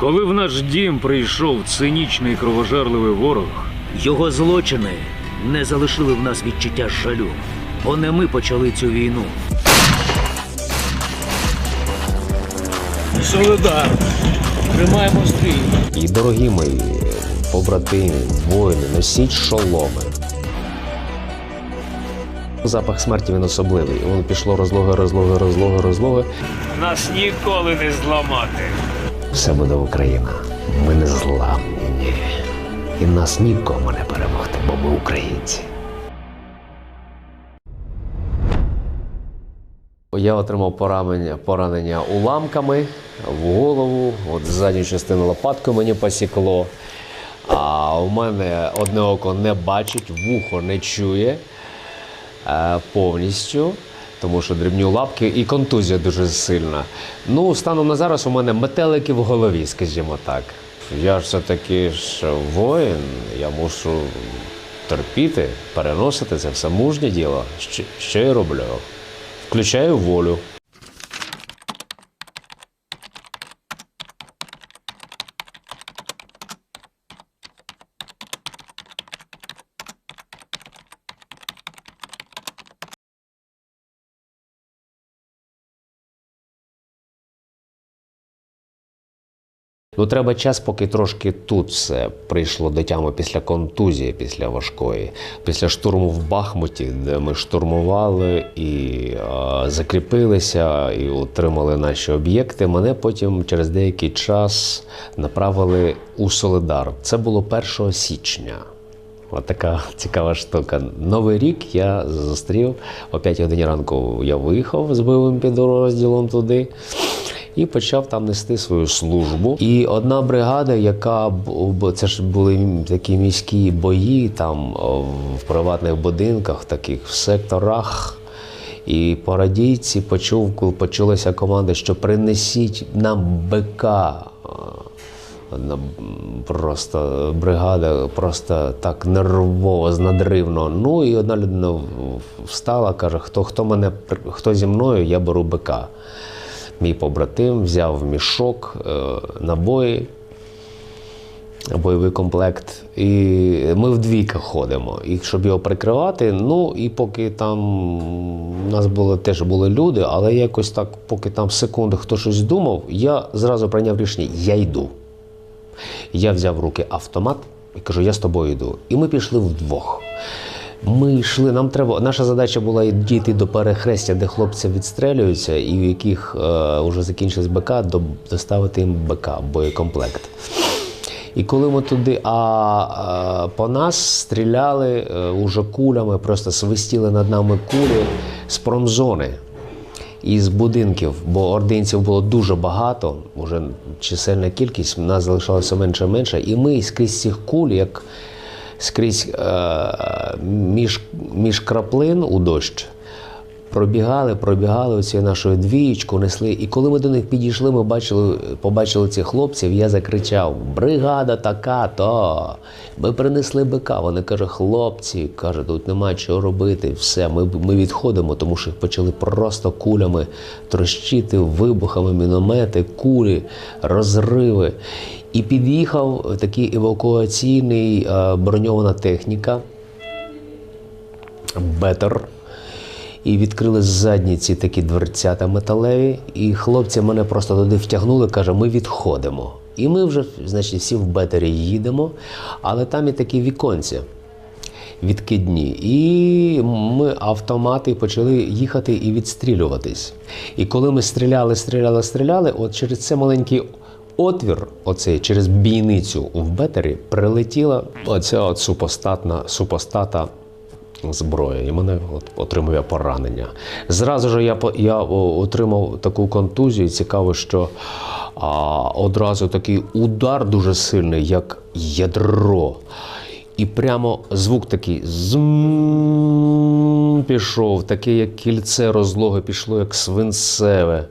Коли в наш дім прийшов цинічний кровожерливий ворог, Його злочини не залишили в нас відчуття жалю, бо не ми почали цю війну. Солидар. Тримаємо стрій. І дорогі мої побратимі, воїни, носіть шоломи. Запах смерті він особливий. Воно пішло розлоги, розлоги, розлоги, розлоги. нас ніколи не зламати. Все буде Україна. Ми не зламні. Ні. І нас нікому не перемогти, бо ми українці. Я отримав поранення, поранення уламками в голову, от задню частину лопатку мені посікло. А у мене одне око не бачить, вухо не чує е, повністю, тому що дрібні лапки і контузія дуже сильна. Ну, станом на зараз у мене метелики в голові, скажімо так. Я ж все-таки ж воїн, я мушу терпіти, переносити це все мужнє діло. Що я роблю? Включаю волю. Ну, треба час, поки трошки тут все прийшло до тями після контузії, після важкої, після штурму в Бахмуті, де ми штурмували і е, закріпилися, і отримали наші об'єкти. Мене потім через деякий час направили у Солидар. Це було 1 січня. От така цікава штука. Новий рік я зустрів о 5 годині ранку. Я виїхав з бойовим підрозділом туди і почав там нести свою службу. І одна бригада, яка це ж були такі міські бої, там в приватних будинках, таких в секторах. І по радійці почув, коли почулася команда, що принесіть нам БК. Просто бригада просто так нервово, знадривно. Ну і одна людина встала, каже: хто, хто мене хто зі мною, я беру БК. Мій побратим взяв мішок, е, набої, бойовий комплект. І ми в двійках ходимо. І щоб його прикривати, ну і поки там у нас було теж були люди, але якось так, поки там секунди хто щось думав, я зразу прийняв рішення, я йду. Я взяв в руки автомат і кажу, я з тобою йду. І ми пішли вдвох. Ми йшли, нам треба. Наша задача була дійти до перехрестя, де хлопці відстрелюються, і в яких е, вже закінчилось БК, до, доставити їм БК, боєкомплект. І коли ми туди, а, е, по нас стріляли е, уже кулями, просто свистіли над нами кулі з промзони із будинків, бо ординців було дуже багато, вже чисельна кількість, нас залишалося менше і менше, і ми скрізь цих куль, як скрізь е, між, між краплин у дощ. Пробігали, пробігали оцю нашу двієчку, несли. І коли ми до них підійшли, ми бачили, побачили цих хлопців, я закричав: Бригада така, то ми принесли бика. Вони кажуть, хлопці, каже, тут немає чого робити. Все, ми, ми відходимо, тому що їх почали просто кулями трощити, вибухами, міномети, кулі, розриви. І під'їхав такий евакуаційний е, броньована техніка. Бетер. І відкрили ззадні ці такі дверцята металеві, і хлопці мене просто туди втягнули, каже, ми відходимо. І ми вже, значить, всі в бетері їдемо, але там і такі віконці відкидні. І ми автомати почали їхати і відстрілюватись. І коли ми стріляли, стріляли, стріляли, от через це маленький отвір, оцей через бійницю в бетері, прилетіла оця от супостатна супостата зброя, і мене от, отримав я поранення. Зразу ж я, я отримав таку контузію. Цікаво, що а, одразу такий удар дуже сильний, як ядро. І прямо звук такий зм пішов, таке як кільце розлоги пішло, як свинцеве.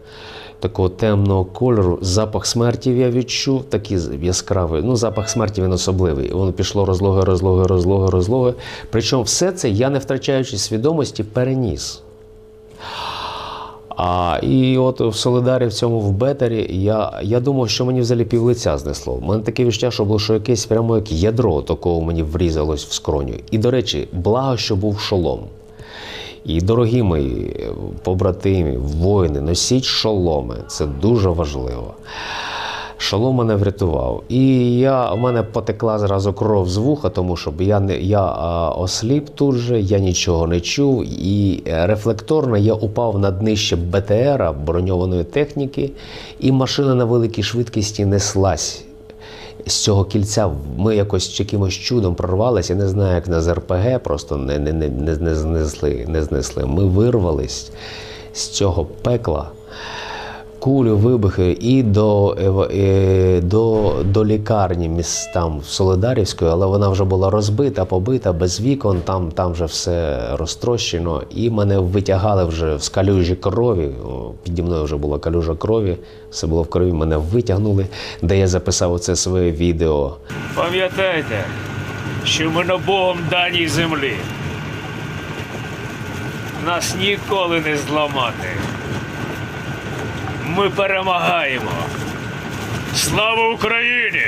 Такого темного кольору, запах смерті я відчув, такий яскравий. Ну, запах смерті він особливий. Воно пішло розлоги, розлоги, розлоги, розлоги. Причому все це я, не втрачаючи свідомості, переніс. А і от в Солидарі в цьому в бетері я, я думав, що мені взагалі півлиця знесло. У мене таке відчуття, що було що якесь прямо як ядро такого мені врізалось в скроню. І до речі, благо, що був шолом. І дорогі мої побратимі, воїни, носіть шоломи. Це дуже важливо. Шолом мене врятував. І я, у мене потекла зразу кров з вуха, тому що я, не, я осліп тут же, я нічого не чув. І е, рефлекторно я упав на днище БТРа броньованої техніки, і машина на великій швидкості неслась з цього кільця ми якось якимось чудом прорвалися. Не знаю, як на РПГ, просто не, не, не, не, знесли, не знесли. Ми вирвались з цього пекла. Кулю, вибухи і до, ева- е, до, до лікарні міс- там Солидарівської, але вона вже була розбита, побита, без вікон, там, там вже все розтрощено. І мене витягали вже в калюжі крові. Піді мною вже була калюжа крові, все було в крові. Мене витягнули, де я записав оце своє відео. Пам'ятайте, що ми на Богом даній землі. Нас ніколи не зламати. Ми перемагаємо. Слава Україні!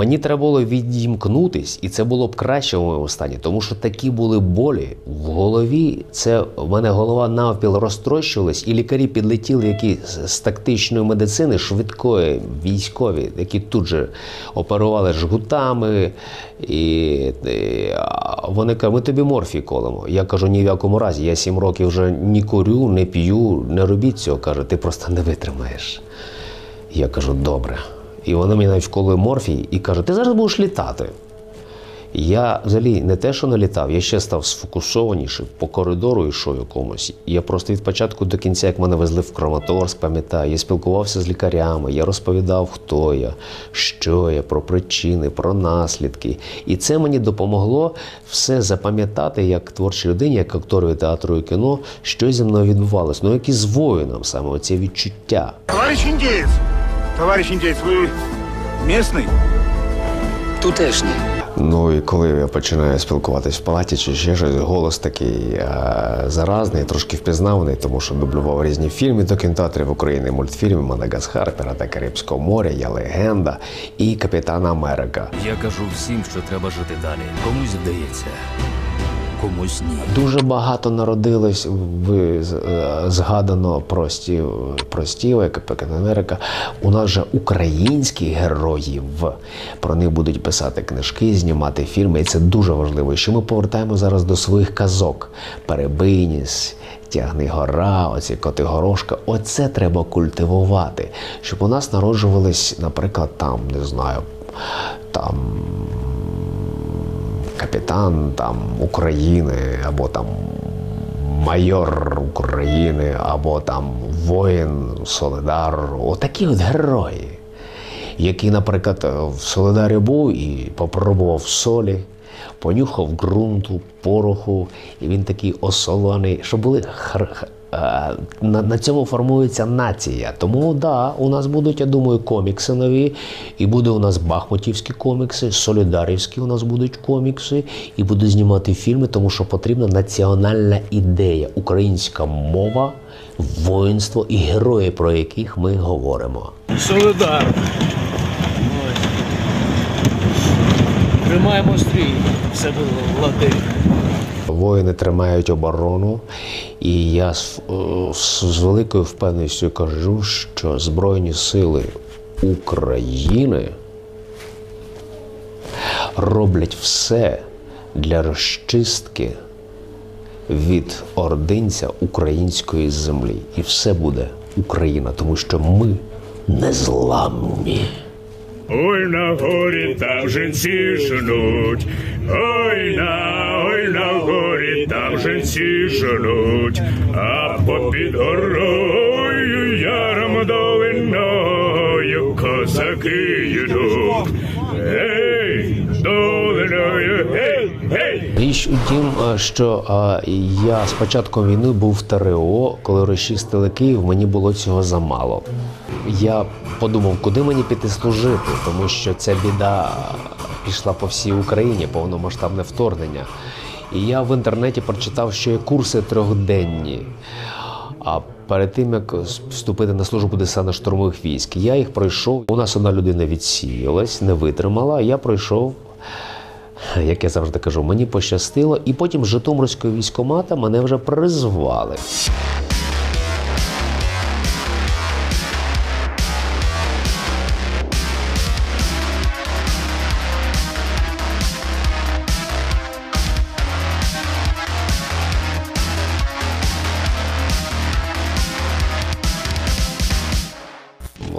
Мені треба було відімкнутись, і це було б краще в моєму стані, тому що такі були болі в голові. Це в мене голова навпіл розтрощувалась, і лікарі підлетіли, які з тактичної медицини, швидкої, військові, які тут же оперували жгутами. І, і вони кажуть, ми тобі морфій колемо. Я кажу, ні в якому разі. Я сім років вже ні курю, не п'ю, не робіть цього. Каже, ти просто не витримаєш. Я кажу, добре. І вони мені навіть вколи морфій і каже, ти зараз будеш літати. Я взагалі не те, що не літав, я ще став сфокусованіший, по коридору йшов якомусь. Я просто від початку до кінця, як мене везли в Краматорськ, пам'ятаю, я спілкувався з лікарями, я розповідав, хто я, що я, про причини, про наслідки. І це мені допомогло все запам'ятати як творчій людині, як актору театру і кіно, що зі мною відбувалося. Ну, як і з воїном саме оце відчуття. Товарищ индеец! Товарищ индеец, вы местный? Тутешній. Ну і коли я починаю спілкуватись в палаті чи ще щось, голос такий е, заразний, трошки впізнаваний, тому що дублював різні фільми до кінотеатрів України, мультфільми Мадагаскар, Пірата Карибського моря, Я легенда і Капітан Америка. Я кажу всім, що треба жити далі. Комусь вдається, комусь ні. Дуже багато народилось в е, згадано про Стів, про Америка. У нас же українських героїв. Про них будуть писати книжки, знімати фільми. І це дуже важливо. І що ми повертаємо зараз до своїх казок. Перебиніс. Тягни гора, оці коти горошка. Оце треба культивувати, щоб у нас народжувались, наприклад, там, не знаю, там капітан там України, або там майор України, або там воїн Солидар. Отакі от герої, який, наприклад, в Солидарі був і попробував солі. Понюхав ґрунту, пороху, і він такий осолоний, що були хр- х- е, на, на цьому формується нація. Тому да, у нас будуть, я думаю, комікси нові, і буде у нас бахмутівські комікси, солідарівські у нас будуть комікси, і будуть знімати фільми, тому що потрібна національна ідея, українська мова, воїнство і герої, про яких ми говоримо. Солидар. Тримаємо стрій. Все буде лади. Воїни тримають оборону, і я з, е, з, з великою впевненістю кажу, що Збройні сили України роблять все для розчистки від ординця української землі. І все буде Україна, тому що ми незламні. Ой на горі там жінці жнуть, ой на, ой на жінці жнуть, а попід горою яром долиною козаки йдуть. Гей, долиною, гей! Річ у тім, е, що е, я з початком війни був в ТРО, коли розчистили Київ, мені було цього замало. Я подумав, куди мені піти служити, тому що ця біда пішла по всій Україні, повномасштабне вторгнення. І я в інтернеті прочитав, що є курси трьохденні. А перед тим як вступити на службу десантно-штурмових військ. Я їх пройшов. У нас одна людина відсіялась, не витримала. Я пройшов. Як я завжди кажу, мені пощастило, і потім з Житомирського військомата мене вже призвали.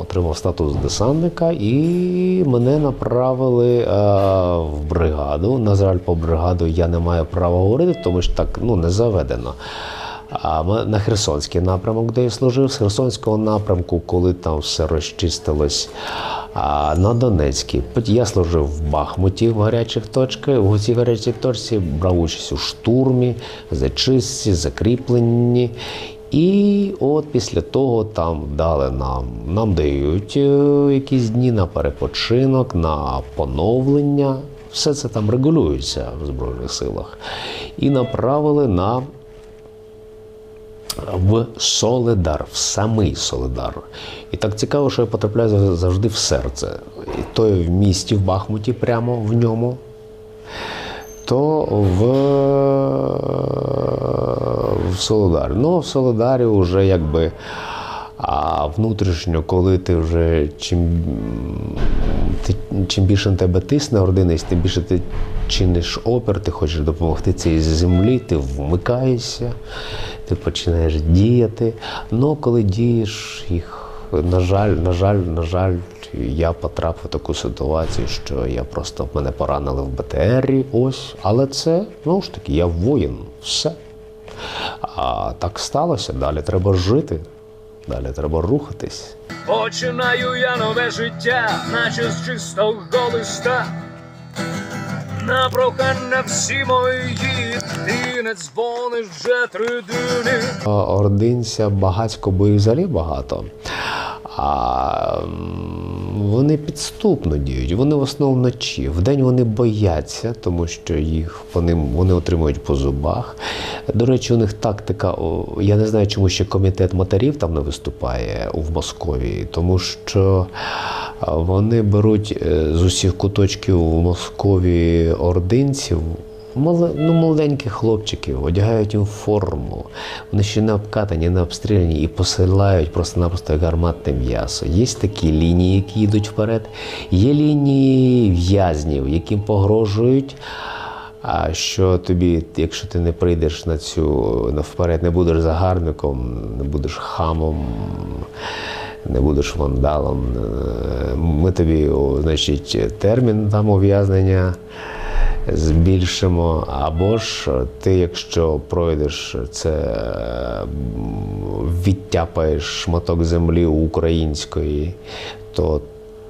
Отримав статус десантника, і мене направили е, в бригаду. На жаль, по бригаду я не маю права говорити, тому що так ну, не заведено. А на Херсонський напрямок, де я служив, з Херсонського напрямку, коли там все розчистилось. А на Донецький. Я служив в Бахмуті в гарячих точках. В цій гарячій точці брав участь у штурмі, зачистці, закріпленні. І от після того там дали нам, нам дають е, якісь дні на перепочинок, на поновлення. Все це там регулюється в Збройних силах. І направили на в Соледар, в самий Соледар. І так цікаво, що я потрапляю завжди в серце. І то в місті, в Бахмуті, прямо в ньому, то в, в Солодарі. Ну, в Солодарі вже якби. А внутрішньо, коли ти вже чим, ти, чим більше на тебе тисне ординець, тим більше ти чиниш опір, ти хочеш допомогти цій землі, ти вмикаєшся, ти починаєш діяти. Ну, коли дієш їх, на жаль, на жаль, на жаль, я потрапив в таку ситуацію, що я просто мене поранили в БТРі, ось. Але це, ну ж таки, я воїн, все. А так сталося, далі треба жити, далі треба рухатись. Починаю я нове життя, наче з чистого листа. На прохання всі мої, ти не дзвониш вже три дні. Ординця багатько, бо їх взагалі багато. А вони підступно діють. Вони в основному вночі. Вдень вони бояться, тому що їх вони, вони отримують по зубах. До речі, у них тактика. Я не знаю, чому ще комітет матерів там не виступає в Московії, тому що вони беруть е, з усіх куточків в Московії ординців. Мали- ну, молоденьких хлопчиків, одягають їм форму. Вони ще не обкатані, не обстріляні і посилають просто-напросто гарматне м'ясо. Є такі лінії, які йдуть вперед. Є лінії в'язнів, яким погрожують. А що тобі, якщо ти не прийдеш на цю на вперед, не будеш загарбником, не будеш хамом, не будеш вандалом, е, ми тобі, значить, термін там ув'язнення збільшимо. Або ж ти, якщо пройдеш це, відтяпаєш шматок землі української, то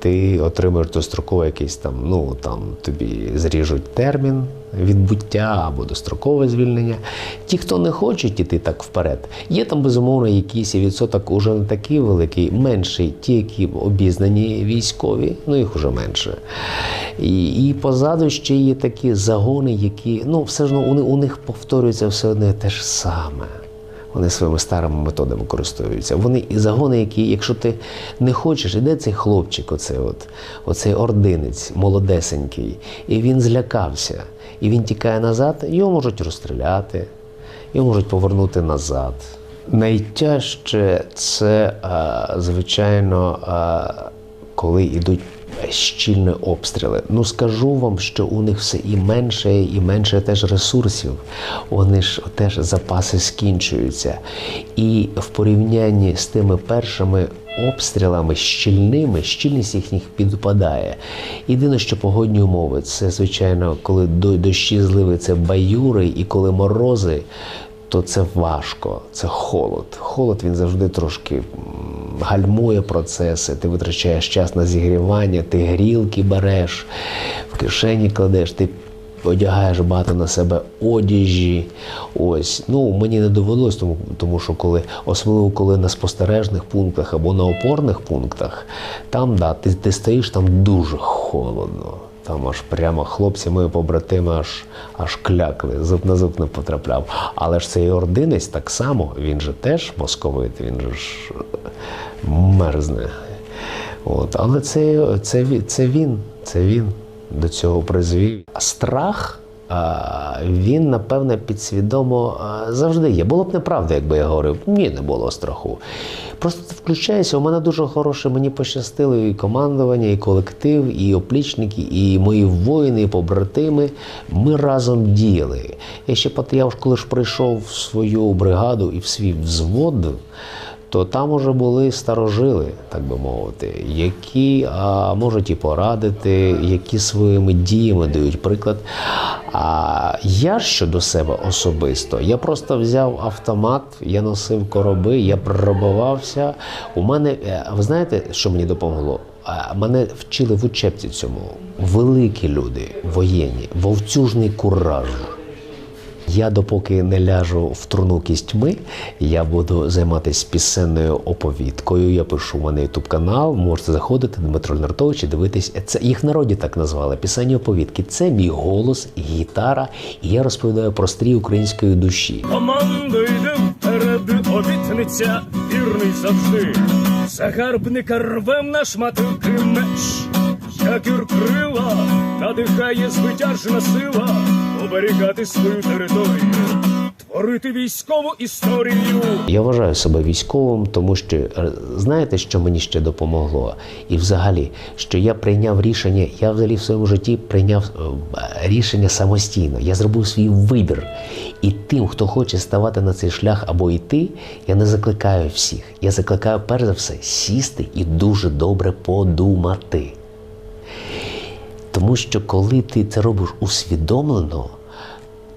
ти отримаєш дострокове якийсь там, ну там тобі зріжуть термін відбуття або дострокове звільнення. Ті, хто не хочуть іти так вперед, є там безумовно якийсь відсоток уже не такий великий, менший, ті, які обізнані військові, ну їх уже менше. І, і позаду ще є такі загони, які ну все ж ну, у них повторюється все одне те ж саме. Вони своїми старими методами користуються. Вони і загони, які, якщо ти не хочеш, іде цей хлопчик, оцей, от, оцей ординець, молодесенький, і він злякався, і він тікає назад, його можуть розстріляти, його можуть повернути назад. Найтяжче це, е, звичайно, е, коли йдуть щільні обстріли. Ну скажу вам, що у них все і менше, і менше теж ресурсів. Вони ж теж запаси скінчуються. І в порівнянні з тими першими обстрілами щільними, щільність їхніх підпадає. Єдине, що погодні умови, це звичайно, коли дощі зливи, це баюри, і коли морози. То це важко, це холод. Холод він завжди трошки гальмує процеси. Ти витрачаєш час на зігрівання, ти грілки береш, в кишені кладеш, ти одягаєш багато на себе одяжі. Ось. Ну, мені не довелось, тому, тому що коли, особливо коли на спостережних пунктах або на опорних пунктах, там да, ти, ти стоїш там дуже холодно. Там аж прямо хлопці, мої побратими аж, аж клякли, зуб на зуб не потрапляв. Але ж цей ординець так само, він же теж московит, він же ж е, мерзне. От. Але це, це, це він, це він до цього призвів. Страх. Він, напевне, підсвідомо завжди є. Було б неправда, якби я говорив, ні, не було страху. Просто ти включаєшся, у мене дуже хороше, мені пощастило і командування, і колектив, і оплічники, і мої воїни, і побратими. Ми разом діяли. Я ще я коли ж прийшов в свою бригаду і в свій взвод, то там уже були старожили, так би мовити, які а, можуть і порадити, які своїми діями дають приклад. А я щодо себе особисто, я просто взяв автомат, я носив короби, я пробивався. У мене, е, ви знаєте, що мені допомогло? Мене вчили в учебці цьому великі люди, воєнні, вовцюжний кураж. Я допоки не ляжу в труну кістьми, я буду займатися пісенною оповідкою. Я пишу у мене ютуб канал. Можете заходити Дмитро Ляртович і дивитись. Це їх в народі так назвали. Пісенні оповідки. Це мій голос, гітара, і я розповідаю про стрій української душі. Команда йде обітниця, вірний завжди. Загарбника рвем на шматки меч, якір крила, надихає звитяжна сила, оберігати свою територію, творити військову історію. Я вважаю себе військовим, тому що е, знаєте, що мені ще допомогло? І взагалі, що я прийняв рішення, я взагалі в своєму житті прийняв е, рішення самостійно. Я зробив свій вибір. І тим, хто хоче ставати на цей шлях або йти, я не закликаю всіх. Я закликаю перш за все сісти і дуже добре подумати. Тому що коли ти це робиш усвідомлено,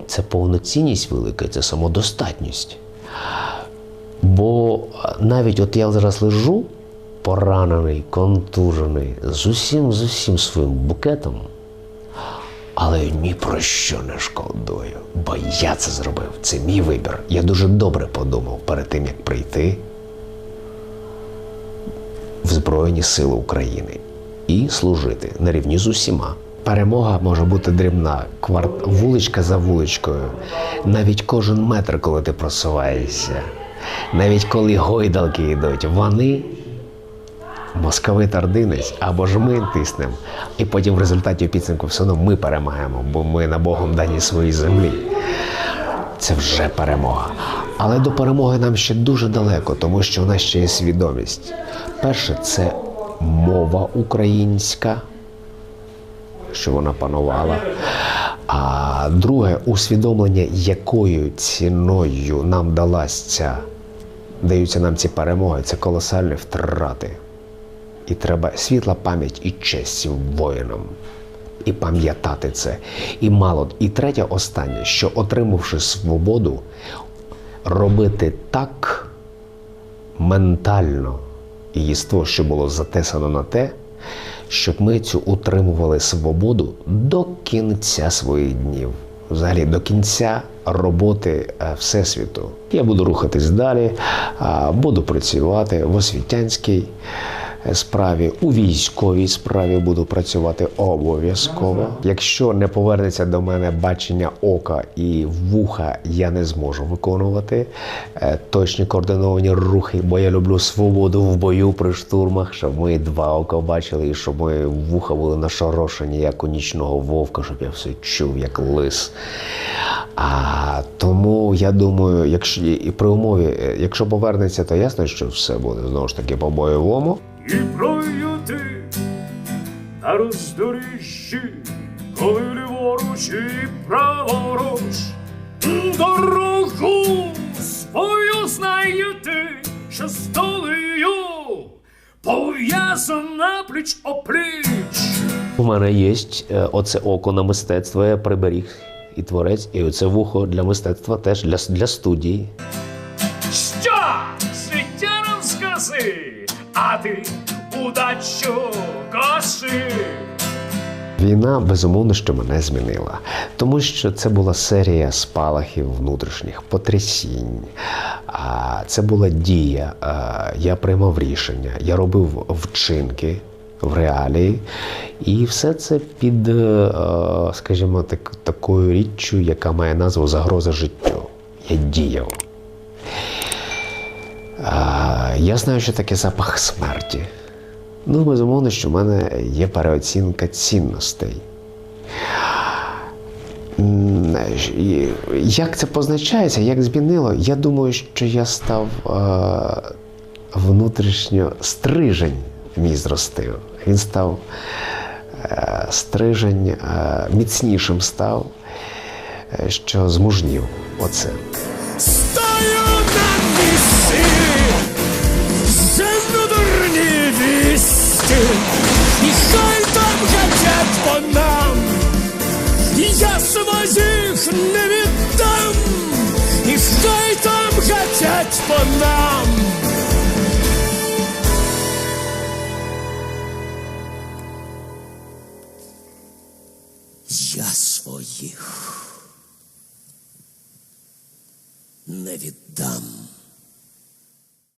це повноцінність велика, це самодостатність. Бо навіть от я зараз лежу, поранений, контужений, з усім, з усім своїм букетом, але ні про що не шкодую, бо я це зробив. Це мій вибір. Я дуже добре подумав перед тим, як прийти в Збройні Сили України і служити на рівні з усіма. Перемога може бути дрібна, кварт... вуличка за вуличкою, навіть кожен метр, коли ти просуваєшся, навіть коли гойдалки йдуть, вони московит ординець або ж ми тиснемо. І потім в результаті підсумку все одно ми перемагаємо, бо ми на Богом дані своїй землі. Це вже перемога. Але до перемоги нам ще дуже далеко, тому що в нас ще є свідомість. Перше, це мова українська, що вона панувала. А друге, усвідомлення, якою ціною нам далась ця, даються нам ці перемоги, це колосальні втрати. І треба світла пам'ять і честь воїнам. І пам'ятати це. І мало. І третє, останнє, що отримавши свободу, робити так ментально єство, що було затесано на те, щоб ми цю утримували свободу до кінця своїх днів. Взагалі до кінця роботи е, Всесвіту. Я буду рухатись далі, буду працювати в освітянській справі, у військовій справі буду працювати обов'язково. Якщо не повернеться до мене бачення ока і вуха, я не зможу виконувати е, точні координовані рухи, бо я люблю свободу в бою при штурмах, щоб мої два ока бачили, і щоб мої вуха були нашорошені, як у нічного вовка, щоб я все чув, як лис. А тому я думаю, якщо і при умові, е, якщо повернеться, то ясно, що все буде знову ж таки по-бойовому. І пройти на роздоріжжі, коли ліворуч і праворуч дорогу свою знаєте, що з долею пов'язана пліч опліч. У мене є е, оце око на мистецтво, я приберіг і творець, і оце вухо для мистецтва теж для, для студії. А ти удачу коси. Війна безумовно, що мене змінила, тому що це була серія спалахів внутрішніх потрясінь. Це була дія. Я приймав рішення, я робив вчинки, в реалії. І все це під, е, скажімо, так, такою річчю, яка має назву загроза життю. Я діяв. Я знаю, що таке запах смерті. Ну, безумовно, що в мене є переоцінка цінностей. Як це позначається, як змінило? Я думаю, що я став е, внутрішньо стрижень мій зростив. Він став е, стрижень е, міцнішим став, що змужнів. Оце. Стою на місці, жену дурні вісті, і хай там своїх не віддам, і хай там хотять по нам.